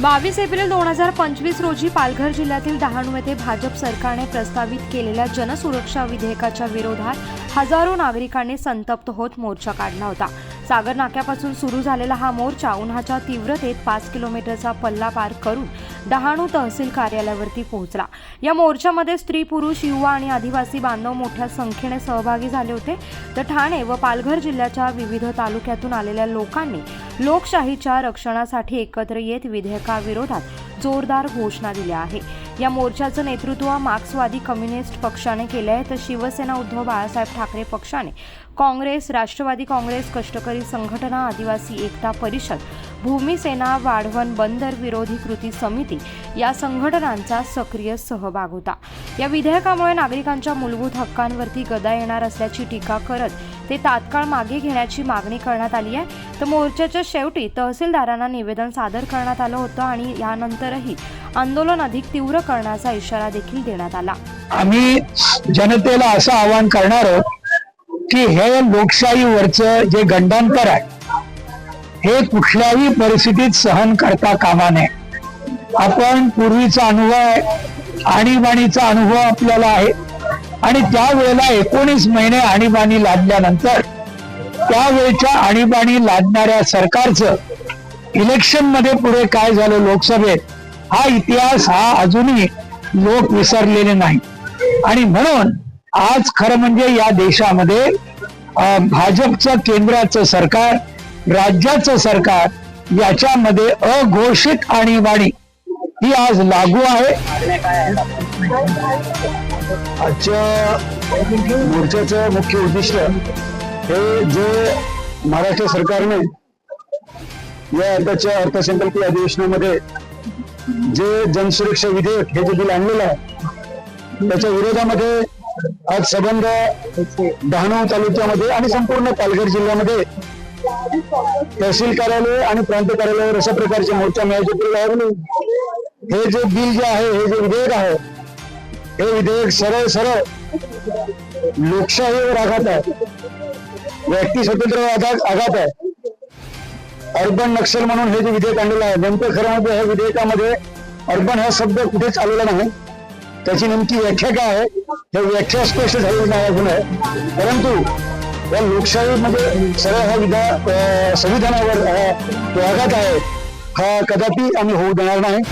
बावीस एप्रिल दोन हजार पंचवीस रोजी पालघर जिल्ह्यातील डहाणू येथे भाजप सरकारने प्रस्तावित केलेल्या जनसुरक्षा विधेयकाच्या विरोधात हजारो नागरिकांनी संतप्त होत मोर्चा काढला होता. सागर नाक्यापासून सुरू झालेला हा मोर्चा उन्हाच्या तीव्रतेत पाच किलोमीटरचा पल्ला पार करून डहाणू तहसील कार्यालयावरती पोहोचला. या मोर्चामध्ये स्त्री पुरुष युवा आणि आदिवासी बांधव मोठ्या संख्येने सहभागी झाले होते. तर ठाणे व पालघर जिल्ह्याच्या विविध तालुक्यातून आलेल्या लोकांनी लोकशाहीच्या रक्षणासाठी एकत्र येत विधेयकाविरोधात जोरदार घोषणा दिल्या आहे. या मोर्चाचं नेतृत्व मार्क्सवादी कम्युनिस्ट पक्षाने केलं आहे तर शिवसेना उद्धव बाळासाहेब ठाकरे पक्षाने काँग्रेस राष्ट्रवादी काँग्रेस कष्टकरी संघटना आदिवासी एकता परिषद भूमी सेना वाढवण बंदर विरोधी कृती समिती या संघटनांचा सक्रिय सहभाग होता. या विधेयकामुळे नागरिकांच्या मूलभूत हक्कांवरती गदा येणार असल्याची टीका करत ते तात्काळ मागे घेण्याची मागणी करण्यात आली आहे. तर मोर्चाच्या शेवटी तहसीलदारांना निवेदन सादर करण्यात आलं होतं आणि यानंतरही आंदोलन अधिक तीव्र करण्याचा इशारा देखील देण्यात आला. आम्ही जनतेला असं आवाहन करणार आहोत की हे लोकशाहीवरचं जे गंडांतर आहे हे कुठल्याही परिस्थितीत सहन करता कामा नये. आपण पूर्वीचा अनुभव आहे. आणीबाणीचा अनुभव आपल्याला आहे. आणि त्यावेळेला एकोणीस महिने आणीबाणी लादल्यानंतर त्यावेळच्या आणीबाणी लादणाऱ्या सरकारचं इलेक्शनमध्ये पुढे काय झालं लोकसभेत हा इतिहास हा अजूनही लोक विसरलेले नाही आणि म्हणून आज खरं म्हणजे या देशामध्ये भाजपचं केंद्राचं सरकार राज्याचं सरकार याच्यामध्ये अघोषित आणीबाणी ही आज लागू आहे. आजच्या मोर्चाचं मुख्य उद्दिष्ट हे जे महाराष्ट्र सरकारने या आताच्या अर्थसंकल्पीय अधिवेशनामध्ये जे जनसुरक्षा विधेयक हे जे बिल आणलेलं आहे त्याच्या विरोधामध्ये आज संबंध डहाणू तालुक्यामध्ये आणि संपूर्ण पालघर जिल्ह्यामध्ये तहसील कार्यालय आणि प्रांत कार्यालयावर अशा प्रकारचे मोर्चा मिळायचे केलेले हे जे बिल जे आहे हे जे विधेयक आहे हे विधेयक सरळ सरळ लोकशाहीवर आघात आहे. व्यक्ती स्वतंत्र आघात आहे. अर्बन नक्षल म्हणून हे जे विधेयक आणलेलं आहे नेमकं खरं म्हणजे ह्या विधेयकामध्ये अर्बन हा शब्द कुठेच आलेला नाही. त्याची नेमकी व्याख्या काय आहे हे व्याख्या स्पष्ट झालेली नाही अजून आहे. परंतु या लोकशाहीमध्ये सरळ हा विधा संविधानावर आघात आहे. कदापि आम्ही होऊ देणार नाही